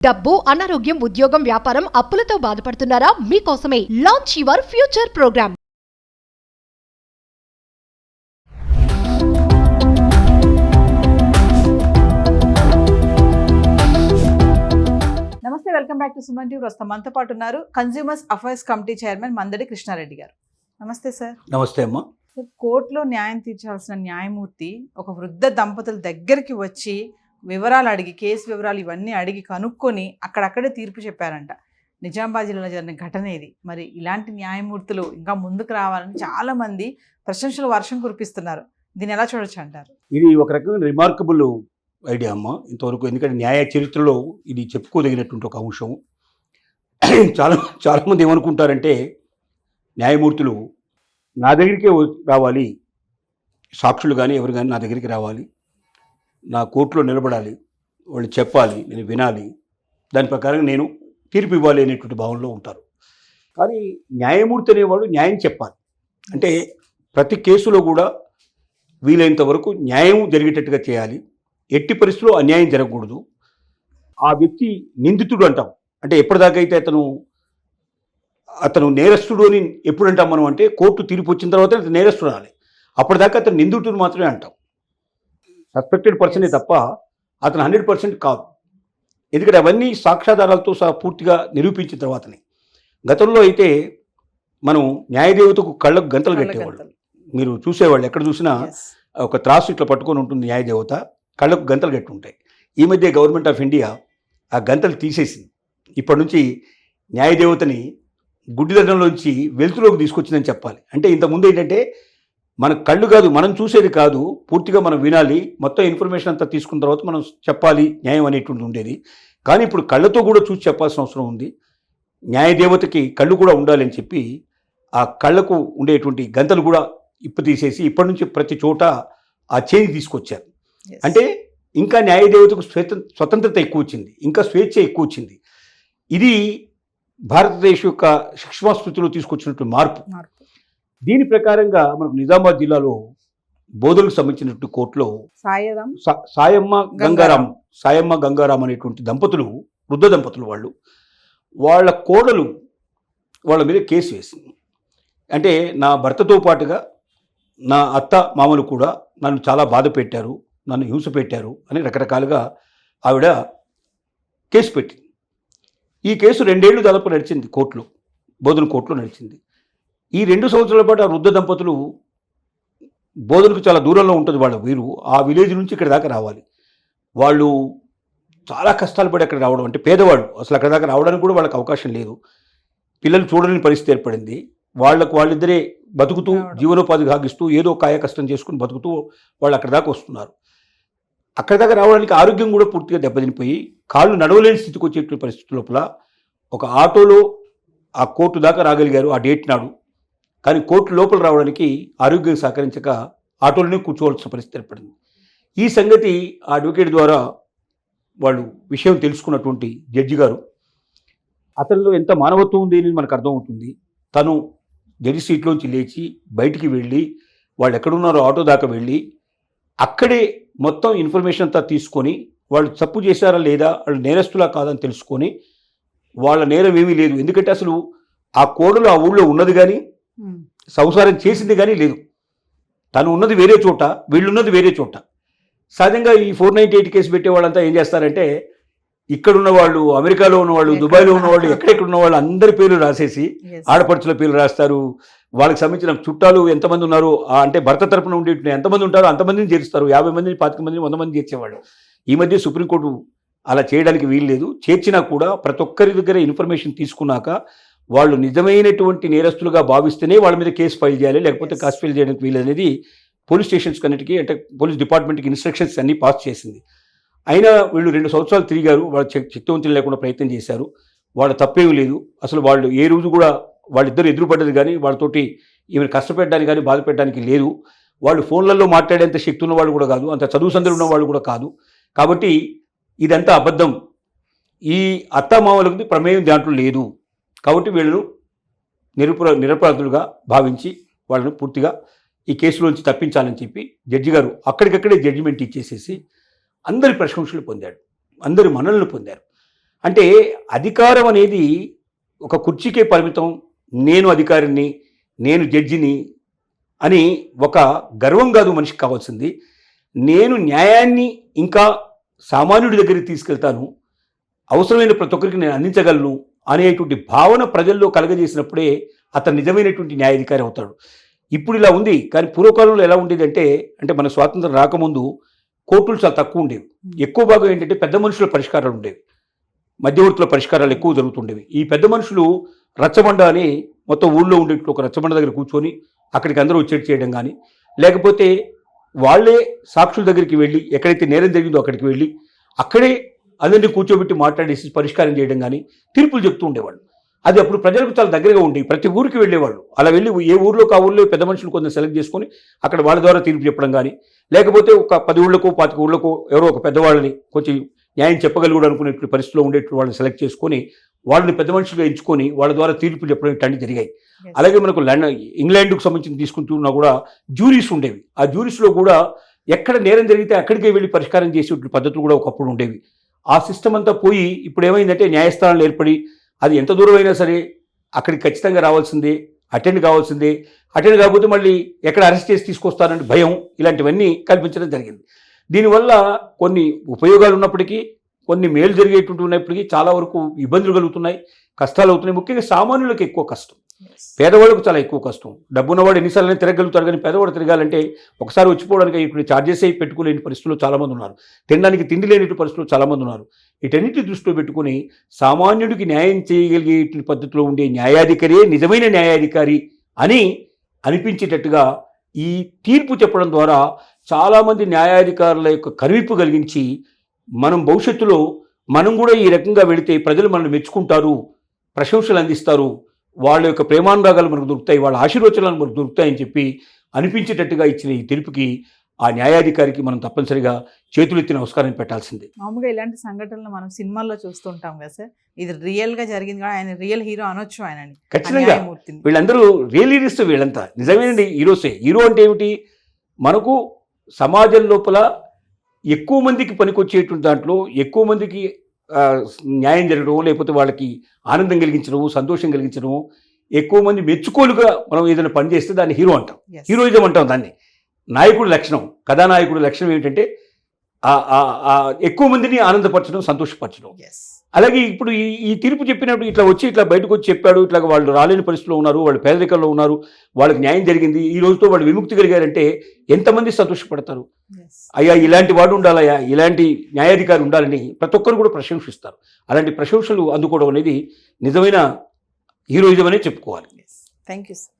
డబ్బు అనారోగ్యం ఉద్యోగం వ్యాపారం అప్పులతో బాధపడుతున్నారా? మీకోసమే లాంచ్ యువర్ ఫ్యూచర్ ప్రోగ్రామ్ నమస్తే welcome back to Suman TV. ప్రస్తుతం మనతో పాటు ఉన్నారు consumers affairs committee chairman Mandadi Krishna Reddy గారు. నమస్తే సార్ నమస్తే అమ్మా. సార్ కోర్టులో న్యాయం తీర్చాల్సిన న్యాయమూర్తి ఒక వృద్ధ దంపతుల దగ్గరికి వచ్చి వివరాలు అడిగి కేసు వివరాలు ఇవన్నీ అడిగి కనుక్కొని అక్కడక్కడే తీర్పు చెప్పారంట. నిజామాబాద్ జిల్లాలో జరిగిన ఘటన ఇది. మరి ఇలాంటి న్యాయమూర్తులు ఇంకా ముందుకు రావాలని చాలామంది ప్రశంసలు వర్షం కురిపిస్తున్నారు. దీన్ని ఎలా చూడొచ్చు అంటారు? ఇది ఒక రకమైన రిమార్కబుల్ ఐడియా అమ్మ. ఇంతవరకు ఎందుకంటే న్యాయ చరిత్రలో ఇది చెప్పుకోదగినటువంటి ఒక అంశం. చాలా చాలామంది ఏమనుకుంటారంటే న్యాయమూర్తులు నా దగ్గరికే రావాలి. సాక్షులు కానీ ఎవరు కానీ నా దగ్గరికి రావాలి. నా కోర్టులో నిలబడాలి వాళ్ళు చెప్పాలి నేను వినాలి. దాని ప్రకారం నేను తీర్పు ఇవ్వాలి అనేటువంటి భావనలో ఉంటారు. కానీ న్యాయమూర్తి అనేవాడు న్యాయం చెప్పాలి. అంటే ప్రతి కేసులో కూడా వీలైనంత వరకు న్యాయం జరిగేటట్టుగా చేయాలి. ఎట్టి పరిస్థితుల్లో అన్యాయం జరగకూడదు. ఆ వ్యక్తి నిందితుడు అంటాం. అంటే ఎప్పటిదాకైతే అయితే అతను అతను నేరస్తుడు అని ఎప్పుడు అంటాం మనం అంటే కోర్టు తీర్పు వచ్చిన తర్వాత నేరస్తుడు అనాలి అప్పటిదాకా అతను నిందితుడు మాత్రమే అంటాం. సస్పెక్టెడ్ పర్సనే తప్ప అతను హండ్రెడ్ పర్సెంట్ కాదు. ఎందుకంటే అవన్నీ సాక్ష్యాధారాలతో సహా పూర్తిగా నిరూపించిన తర్వాతనే. గతంలో అయితే మనం న్యాయదేవతకు కళ్ళకు గంతలు కట్టేవాళ్ళు. మీరు చూసేవాళ్ళు ఎక్కడ చూసినా. ఒక త్రాసు ఇట్లా పట్టుకొని ఉంటుంది న్యాయదేవత కళ్ళకు గంతలు కట్టి ఉంటాయి ఈ మధ్య గవర్నమెంట్ ఆఫ్ ఇండియా ఆ గంతలు తీసేసింది. ఇప్పటి నుంచి న్యాయదేవతని గుడ్డిదండంలోంచి వెలుతులోకి తీసుకొచ్చిందని చెప్పాలి. అంటే ఇంతకుముందు ఏంటంటే మన కళ్ళు కాదు మనం చూసేది కాదు పూర్తిగా మనం వినాలి మొత్తం ఇన్ఫర్మేషన్ అంతా తీసుకున్న తర్వాత మనం చెప్పాలి న్యాయం అనేటువంటి ఉండేది. కానీ ఇప్పుడు కళ్ళతో కూడా చూసి చెప్పాల్సిన అవసరం ఉంది. న్యాయదేవతకి కళ్ళు కూడా ఉండాలని చెప్పి ఆ కళ్ళకు ఉండేటువంటి గంతలు కూడా ఇప్పు తీసేసి ఇప్పటి నుంచి ప్రతి చోట ఆ చేంజ్ తీసుకొచ్చారు. అంటే ఇంకా న్యాయదేవతకు స్వేత స్వతంత్రత ఎక్కువ వచ్చింది ఇంకా స్వేచ్ఛ ఎక్కువ వచ్చింది ఇది భారతదేశం యొక్క శిక్షణాస్మృతిలో తీసుకొచ్చినటువంటి మార్పు. మార్పు. దీని ప్రకారంగా మనకు నిజామాబాద్ జిల్లాలో బోధనకు సంబంధించినటువంటి కోర్టులో సాయమ్మ గంగారాం. గంగారాం. సాయమ్మ గంగారాం అనేటువంటి దంపతులు వృద్ధ దంపతులు వాళ్ళు వాళ్ళ కోడలు వాళ్ళ మీద కేసు వేసింది. అంటే నా భర్తతో పాటుగా నా అత్త మామలు కూడా నన్ను చాలా బాధ పెట్టారు నన్ను హింస పెట్టారు అని రకరకాలుగా ఆవిడ కేసు పెట్టింది. ఈ కేసు రెండేళ్ళు దాదాపు నడిచింది కోర్టులో బోధన కోర్టులో నడిచింది. ఈ రెండు సంవత్సరాల పాటు ఆ వృద్ధ దంపతులు బోధనకు చాలా దూరంలో ఉంటుంది వాళ్ళ వీరు. ఆ విలేజ్ నుంచి ఇక్కడ దాకా రావాలి. వాళ్ళు చాలా కష్టాలు పడి అక్కడ రావడం అంటే పేదవాళ్ళు. అసలు అక్కడ దాకా రావడానికి కూడా వాళ్ళకి అవకాశం లేదు. పిల్లలు చూడలేని పరిస్థితి ఏర్పడింది. వాళ్ళకు వాళ్ళిద్దరే బతుకుతూ. జీవనోపాధి సాగిస్తూ ఏదో కాయ కష్టం చేసుకుని బతుకుతూ వాళ్ళు అక్కడ దాకా వస్తున్నారు. అక్కడ దాకా రావడానికి ఆరోగ్యం కూడా పూర్తిగా దెబ్బతినిపోయి కాళ్ళు నడవలేని స్థితికి వచ్చేటువంటి పరిస్థితి లోపల ఒక ఆటోలో ఆ కోర్టు దాకా రాగలిగారు. ఆ డేట్ నాడు కానీ కోర్టు లోపల రావడానికి ఆరోగ్యం సహకరించక ఆటోలోనే కూర్చోవాల్సిన పరిస్థితి ఏర్పడింది. ఈ సంగతి ఆ అడ్వకేట్ ద్వారా వాళ్ళు విషయం తెలుసుకున్నటువంటి జడ్జి గారు అతనిలో ఎంత మానవత్వం ఉంది అని మనకు అర్థమవుతుంది. తను జడ్జి సీట్లోంచి లేచి బయటికి వెళ్ళి వాళ్ళు ఎక్కడున్నారో ఆటో దాకా వెళ్ళి అక్కడే మొత్తం ఇన్ఫర్మేషన్ అంతా తీసుకొని వాళ్ళు తప్పు చేశారా లేదా వాళ్ళు నేరస్తులా కాదని తెలుసుకొని వాళ్ళ నేరం ఏమీ లేదు. ఎందుకంటే అసలు ఆ కోడలు ఆ ఊళ్ళో ఉన్నది కానీ సంసారం చేసింది కానీ లేదు. తను ఉన్నది వేరే చోట వీళ్ళున్నది వేరే చోట. సహజంగా ఈ ఫోర్ నైంటీ ఎయిట్ కేసు పెట్టే వాళ్ళంతా ఏం చేస్తారంటే ఇక్కడున్న వాళ్ళు అమెరికాలో ఉన్న వాళ్ళు ఎక్కడ- దుబాయ్లో ఉన్న వాళ్ళు ఎక్కడెక్కడ ఉన్న వాళ్ళు అందరి పేర్లు రాసేసి. ఆడపడుచుల పేర్లు రాస్తారు. వాళ్ళకి సంబంధించిన చుట్టాలు ఎంతమంది ఉన్నారు అంటే భర్త తరపున ఉండే ఎంతమంది ఉంటారో అంతమందిని చేరుస్తారు. యాభై మందిని పాతిక మందిని వంద మంది చేర్చేవాళ్ళు. ఈ మధ్య సుప్రీంకోర్టు అలా చేయడానికి వీలు లేదు చేర్చినా కూడా ప్రతి ఒక్కరి దగ్గర ఇన్ఫర్మేషన్ తీసుకున్నాక వాళ్ళు నిజమైనటువంటి నేరస్తులుగా భావిస్తేనే వాళ్ళ మీద కేసు ఫైల్ చేయాలి లేకపోతే. కేసు ఫైల్ చేయడానికి వీలు అనేది పోలీస్ స్టేషన్స్ కన్నిటికీ అంటే పోలీస్ డిపార్ట్మెంట్కి ఇన్స్ట్రక్షన్స్ అన్ని పాస్ చేసింది. అయినా వీళ్ళు రెండు సంవత్సరాలు తిరిగారు వాళ్ళు చిత్తవంతులు లేకుండా ప్రయత్నం చేశారు. వాళ్ళ తప్పేమీ లేదు. అసలు వాళ్ళు ఏ రోజు కూడా వాళ్ళిద్దరు ఎదురుపడ్డది కానీ వాళ్ళతోటి ఈమెను కష్టపెట్టడానికి కానీ బాధ పెట్టడానికి లేదు. వాళ్ళు ఫోన్లలో మాట్లాడేంత శక్తి ఉన్న వాళ్ళు కూడా కాదు అంత చదువు సందడి ఉన్న వాళ్ళు కూడా కాదు. కాబట్టి ఇదంతా అబద్ధం. ఈ అత్తమామలకు ప్రమేయం దాంట్లో లేదు. కాబట్టి వీళ్ళను నిరపర నిరపరాధులుగా భావించి వాళ్ళను పూర్తిగా ఈ కేసులోంచి తప్పించాలని చెప్పి జడ్జి గారు అక్కడికక్కడే జడ్జిమెంట్ ఇచ్చేసేసి అందరి ప్రశంసలు పొందాడు. అందరి మనల్ని పొందారు. అంటే అధికారం అనేది ఒక కుర్చీకే పరిమితం. నేను అధికారిని నేను జడ్జిని అని ఒక గర్వం కాదు మనిషికి కావాల్సింది. నేను న్యాయాన్ని ఇంకా సామాన్యుడి దగ్గరికి తీసుకెళ్తాను. అవసరమైన ప్రతి ఒక్కరికి నేను అందించగలను. అనేటువంటి భావన ప్రజల్లో కలగజేసినప్పుడే అతను నిజమైనటువంటి న్యాయాధికారి అవుతాడు. ఇప్పుడు ఇలా ఉంది కానీ పూర్వకాలంలో ఎలా ఉండేదంటే అంటే మన స్వాతంత్రం రాకముందు కోర్టులు చాలా తక్కువ ఉండేవి. ఎక్కువ భాగం ఏంటంటే పెద్ద మనుషుల పరిష్కారాలు ఉండేవి. మధ్యవర్తుల పరిష్కారాలు ఎక్కువ జరుగుతుండేవి. ఈ పెద్ద మనుషులు రచ్చబండ అని మొత్తం ఊళ్ళో ఉండే ఒక రచ్చబండ దగ్గర కూర్చొని అక్కడికి అందరూ వచ్చేటి చేయడం కానీ లేకపోతే వాళ్ళే సాక్షుల దగ్గరికి వెళ్ళి ఎక్కడైతే నేరం జరిగిందో అక్కడికి వెళ్ళి అక్కడే అందరినీ కూర్చోబెట్టి మాట్లాడేసి పరిష్కారం చేయడం కానీ తీర్పులు చెప్తూ ఉండేవాళ్ళు. అది అప్పుడు ప్రజలకు చాలా దగ్గరగా ఉండేవి ప్రతి ఊరికి వెళ్ళేవాళ్ళు. అలా వెళ్ళి ఏ ఊర్లోకి ఆ ఊర్లో పెద్ద మనుషులు కొంచెం సెలెక్ట్ చేసుకొని అక్కడ వాళ్ళ ద్వారా తీర్పు చెప్పడం కానీ లేకపోతే ఒక పది ఊళ్ళకో పాతిక ఊళ్ళకో ఎవరో ఒక పెద్దవాళ్ళని కొంచెం న్యాయం చెప్పగలుగుడు అనుకునేటువంటి పరిస్థితిలో ఉండేటువంటి వాళ్ళని సెలెక్ట్ చేసుకొని వాళ్ళని పెద్ద మనుషులుగా ఎంచుకొని వాళ్ళ ద్వారా తీర్పులు చెప్పడం ఇట్లాంటివి జరిగాయి. అలాగే మనకు లండన్ ఇంగ్లాండ్కు సంబంధించి తీసుకుంటున్నా కూడా జ్యూరీస్ ఉండేవి. ఆ జ్యూరీస్లో కూడా ఎక్కడ నేరం జరిగితే అక్కడికే వెళ్ళి పరిష్కారం చేసేటువంటి పద్ధతులు కూడా ఒకప్పుడు ఉండేవి. ఆ సిస్టమ్ అంతా పోయి ఇప్పుడు ఏమైందంటే న్యాయస్థానాలు ఏర్పడి అది ఎంత దూరం అయినా సరే అక్కడికి ఖచ్చితంగా రావాల్సిందే అటెండ్ కావాల్సిందే. అటెండ్ కాకపోతే మళ్ళీ ఎక్కడ అరెస్ట్ చేసి తీసుకొస్తారని భయం ఇలాంటివన్నీ కల్పించడం జరిగింది. దీనివల్ల కొన్ని ఉపయోగాలు ఉన్నప్పటికీ కొన్ని మేలు జరిగేటువంటి ఉన్నప్పటికీ చాలా వరకు ఇబ్బందులు కలుగుతున్నాయి. కష్టాలు అవుతున్నాయి ముఖ్యంగా సామాన్యులకు ఎక్కువ కష్టం. పేదవాళ్ళకు చాలా ఎక్కువ కష్టం. డబ్బున్నవాడు ఎన్నిసార్లు తిరగలుగుతాడు కానీ పేదవాడు తిరగాలంటే ఒకసారి వచ్చిపోవడానికి ఇప్పుడు ఛార్జెస్ అయి పెట్టుకోలేని పరిస్థితుల్లో చాలామంది ఉన్నారు. తినడానికి తిండి లేని పరిస్థితుల్లో చాలామంది ఉన్నారు. వీటన్నిటి దృష్టిలో పెట్టుకుని సామాన్యుడికి న్యాయం చేయగలిగే పద్ధతిలో ఉండే న్యాయాధికారియే నిజమైన న్యాయాధికారి అని అనిపించేటట్టుగా ఈ తీర్పు చెప్పడం ద్వారా చాలామంది న్యాయాధికారుల యొక్క కనువిప్పు కలిగించి మనం భవిష్యత్తులో మనం కూడా ఈ రకంగా వెళితే ప్రజలు మనల్ని మెచ్చుకుంటారు ప్రశంసలు అందిస్తారు. వాళ్ళ యొక్క ప్రేమానురాగాలు మనకు దొరుకుతాయి. వాళ్ళ ఆశీర్వచనాలు మనకు దొరుకుతాయని చెప్పి అనిపించేటట్టుగా ఇచ్చిన ఈ తీర్పుకి ఆ న్యాయాధికారికి మనం తప్పనిసరిగా చేతులెత్తి నమస్కారం పెట్టాల్సిందే. మామూలుగా ఇలాంటి సంఘటనలు మనం సినిమాల్లో చూస్తుంటాం కదా సార్. ఇది రియల్గా జరిగింది కూడా ఆయన రియల్ హీరో అనొచ్చు ఆయనని. ఆ ఖచ్చితంగా. వీళ్ళందరూ రియలిస్ట్ వీళ్ళంతా. నిజమేనండి హీరోసే హీరో అంటే ఏమిటి? మనకు సమాజం లోపల ఎక్కువ మందికి పనికొచ్చేటువంటి దాంట్లో ఎక్కువ మందికి న్యాయం జరగడం లేకపోతే వాళ్ళకి ఆనందం కలిగించడము సంతోషం కలిగించడము ఎక్కువ మంది మెచ్చుకోలుగా మనం ఏదైనా పని చేస్తే దాన్ని హీరో అంటాం. హీరోయిజం అంటాం దాన్ని నాయకుడి లక్షణం కథానాయకుడి లక్షణం ఏమిటంటే ఎక్కువ మందిని ఆనందపరచడం సంతోషపరచడం. అలాగే ఇప్పుడు ఈ ఈ తీర్పు చెప్పినప్పుడు ఇట్లా వచ్చి ఇట్లా బయటకు వచ్చి చెప్పాడు ఇట్లా వాళ్ళు రాలేని పరిస్థితిలో ఉన్నారు వాళ్ళు పేదరికంలో ఉన్నారు వాళ్ళకి న్యాయం జరిగింది ఈ రోజుతో వాళ్ళు విముక్తి కలిగారంటే ఎంతమంది సంతోషపడతారు. అయ్యా ఇలాంటి వాడు ఉండాలయ్యా ఇలాంటి న్యాయాధికారి ఉండాలని ప్రతి ఒక్కరు కూడా ప్రశంసిస్తారు అలాంటి ప్రశంసలు అందుకోవడం అనేది నిజమైన హీరోయిజం అనే చెప్పుకోవాలి. Thank you, sir.